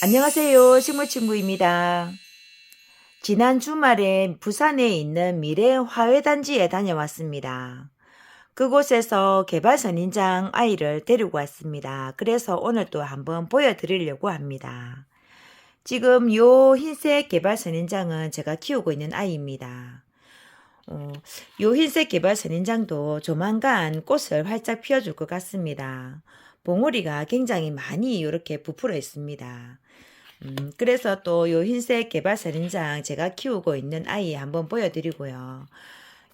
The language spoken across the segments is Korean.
안녕하세요. 식물친구입니다. 지난 주말에 부산에 있는 미래 화훼단지에 다녀왔습니다. 그곳에서 개발 선인장 아이를 데리고 왔습니다. 그래서 오늘 또 한번 보여드리려고 합니다. 지금 요 흰색 개발 선인장은 제가 키우고 있는 아이입니다. 어, 요 흰색 개발 선인장도 조만간 꽃을 활짝 피워줄 것 같습니다. 봉우리가 굉장히 많이 이렇게 부풀어 있습니다. 음, 그래서 또 요 흰색 개발선인장 제가 키우고 있는 아이 한번 보여드리고요.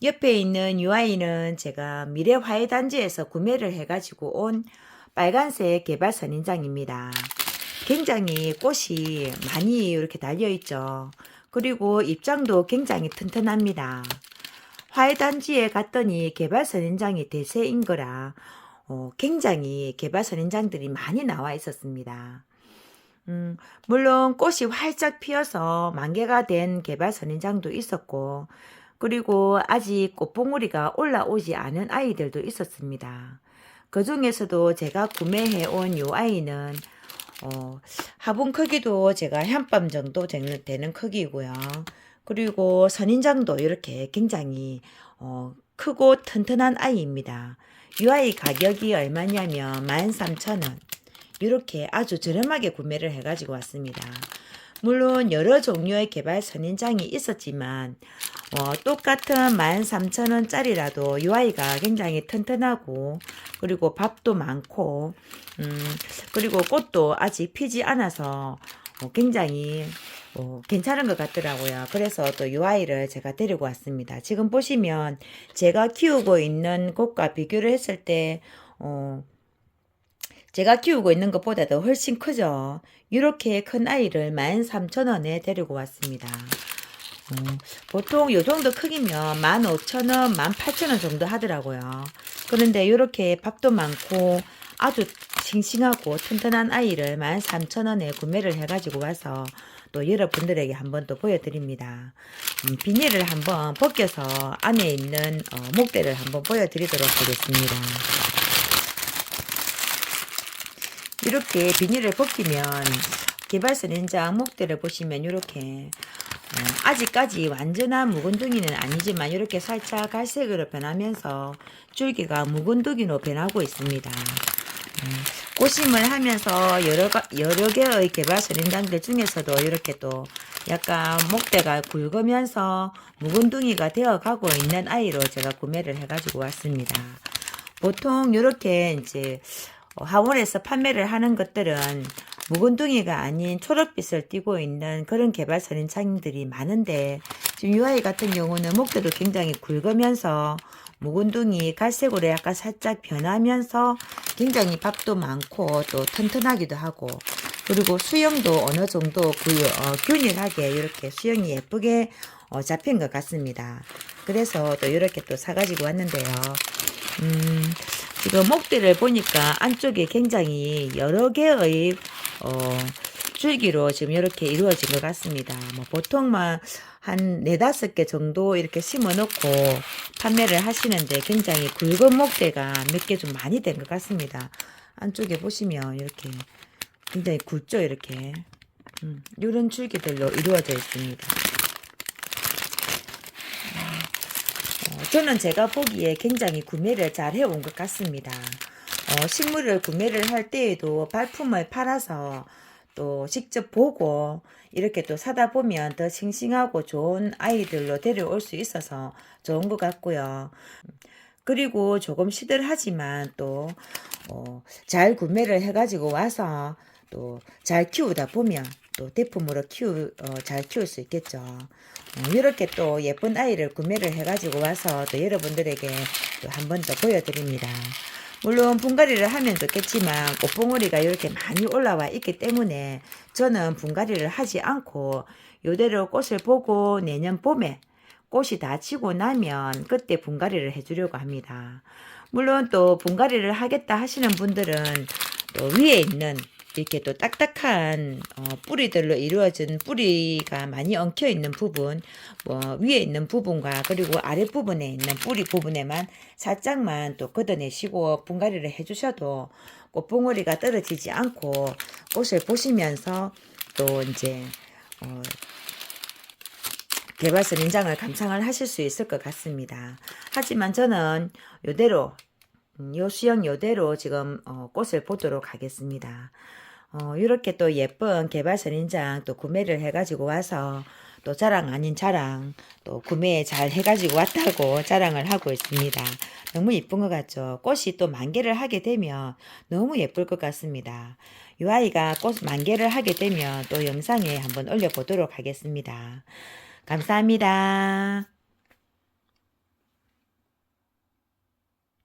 옆에 있는 이 아이는 제가 미래화훼단지에서 구매를 해가지고 온 빨간색 개발선인장입니다. 굉장히 꽃이 많이 이렇게 달려있죠. 그리고 입장도 굉장히 튼튼합니다. 화훼단지에 갔더니 개발선인장이 대세인 거라 어, 굉장히 개발선인장들이 많이 나와 있었습니다. 음, 물론 꽃이 활짝 피어서 만개가 된 개발 선인장도 있었고, 그리고 아직 꽃봉오리가 올라오지 않은 아이들도 있었습니다. 그 중에서도 제가 구매해 온 요 아이는, 어, 화분 크기도 제가 한밤 정도 되는, 크기고요. 그리고 선인장도 이렇게 굉장히, 어, 크고 튼튼한 아이입니다. 이 아이 가격이 얼마냐면 13,000원. 이렇게 아주 저렴하게 구매를 해가지고 왔습니다. 물론 여러 종류의 개발 선인장이 있었지만 어, 똑같은 13,000원짜리라도 이 아이가 굉장히 튼튼하고 그리고 밥도 많고 음, 그리고 꽃도 아직 피지 않아서 어, 굉장히 어, 괜찮은 것 같더라고요. 그래서 또 이 아이를 제가 데리고 왔습니다. 지금 보시면 제가 키우고 있는 꽃과 비교를 했을 때 어, 제가 키우고 있는 것보다도 훨씬 크죠. 이렇게 큰 아이를 13,000원에 데리고 왔습니다. 음, 보통 요 정도 크기면 15,000원, 18,000원 정도 하더라고요. 그런데 이렇게 밥도 많고 아주 싱싱하고 튼튼한 아이를 13,000원에 구매를 해가지고 와서 또 여러분들에게 한번 또 보여드립니다. 음, 비닐을 한번 벗겨서 안에 있는 어, 목대를 한번 보여드리도록 하겠습니다. 이렇게 비닐을 벗기면 개발선인장 목대를 보시면 이렇게 어, 아직까지 완전한 묵은둥이는 아니지만 이렇게 살짝 갈색으로 변하면서 줄기가 묵은둥이로 변하고 있습니다. 음, 고심을 하면서 여러, 가- 여러 개의 개발선인장들 중에서도 이렇게 또 약간 목대가 굵으면서 묵은둥이가 되어가고 있는 아이로 제가 구매를 해가지고 왔습니다. 보통 이렇게 이제 어, 하원에서 판매를 하는 것들은 묵은둥이가 아닌 초록빛을 띠고 있는 그런 개발 선인장들이 많은데 지금 이 아이 같은 경우는 목대도 굉장히 굵으면서 묵은둥이 갈색으로 약간 살짝 변하면서 굉장히 밥도 많고 또 튼튼하기도 하고 그리고 수영도 어느 정도 그, 어, 균일하게 이렇게 수영이 예쁘게 어, 잡힌 것 같습니다. 그래서 또 이렇게 또 사가지고 왔는데요. 음, 지금 목대를 보니까 안쪽에 굉장히 여러 개의 어, 줄기로 지금 이렇게 이루어진 것 같습니다. 뭐 보통만 한 네다섯 개 정도 이렇게 심어 놓고 판매를 하시는데 굉장히 굵은 목대가 몇 개 좀 많이 된 것 같습니다. 안쪽에 보시면 이렇게 굉장히 굵죠, 이렇게. 음, 이런 줄기들로 이루어져 있습니다. 저는 제가 보기에 굉장히 구매를 잘 해온 것 같습니다. 어, 식물을 구매를 할 때에도 발품을 팔아서 또 직접 보고 이렇게 또 사다 보면 더 싱싱하고 좋은 아이들로 데려올 수 있어서 좋은 것 같고요. 그리고 조금 시들하지만 또, 어, 잘 구매를 해가지고 와서 또 잘 키우다 보면 또 대품으로 키우, 어, 잘 키울 수 있겠죠. 어, 이렇게 또 예쁜 아이를 구매를 해가지고 와서 또 여러분들에게 또 한 번 더 보여드립니다. 물론 분갈이를 하면 좋겠지만 꽃봉오리가 이렇게 많이 올라와 있기 때문에 저는 분갈이를 하지 않고 요대로 꽃을 보고 내년 봄에 꽃이 다 지고 나면 그때 분갈이를 해주려고 합니다. 물론 또 분갈이를 하겠다 하시는 분들은 또 위에 있는 이렇게 또 딱딱한 어, 뿌리들로 이루어진 뿌리가 많이 엉켜 있는 부분, 뭐 위에 있는 부분과 그리고 아랫 부분에 있는 뿌리 부분에만 살짝만 또 걷어내시고 분갈이를 해주셔도 꽃봉오리가 떨어지지 않고 꽃을 보시면서 또 이제 어, 개발선 인장을 감상을 하실 수 있을 것 같습니다. 하지만 저는 요대로 음, 요 수영 요대로 지금 어, 꽃을 보도록 하겠습니다. 어, 이렇게 또 예쁜 개발 선 인장 또 구매를 해가지고 와서 또 자랑 아닌 자랑 또 구매 잘 해가지고 왔다고 자랑을 하고 있습니다. 너무 예쁜 것 같죠? 꽃이 또 만개를 하게 되면 너무 예쁠 것 같습니다. 이 아이가 꽃 만개를 하게 되면 또 영상에 한번 올려보도록 하겠습니다. 감사합니다.